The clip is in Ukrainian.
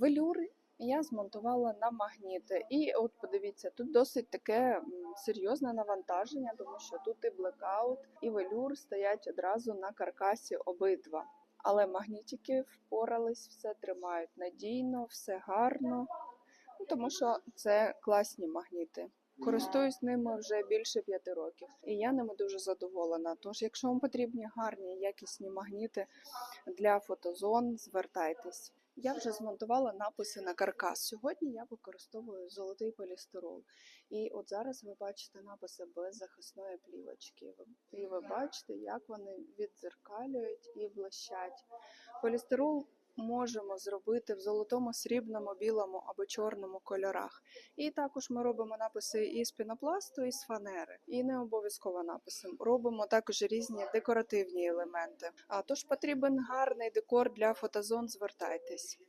Велюр я змонтувала на магніти. І от подивіться, тут досить таке серйозне навантаження, тому що тут і блекаут, і велюр стоять одразу на каркасі обидва. Але магнітики впорались, все тримають надійно, все гарно, ну, тому що це класні магніти. Користуюсь ними вже більше п'яти років, і я ними дуже задоволена. Тож, якщо вам потрібні гарні якісні магніти для фотозон, звертайтесь. Я вже змонтувала написи на каркас. Сьогодні я використовую золотий полістирол. І от зараз ви бачите написи без захисної плівочки. І ви бачите, як вони віддзеркалюють і блищать. Полістирол можемо зробити в золотому, срібному, білому або чорному кольорах. І також ми робимо написи із пінопласту, і з фанери. І не обов'язково написи. Робимо також різні декоративні елементи. А тож потрібен гарний декор для фотозон. Звертайтесь.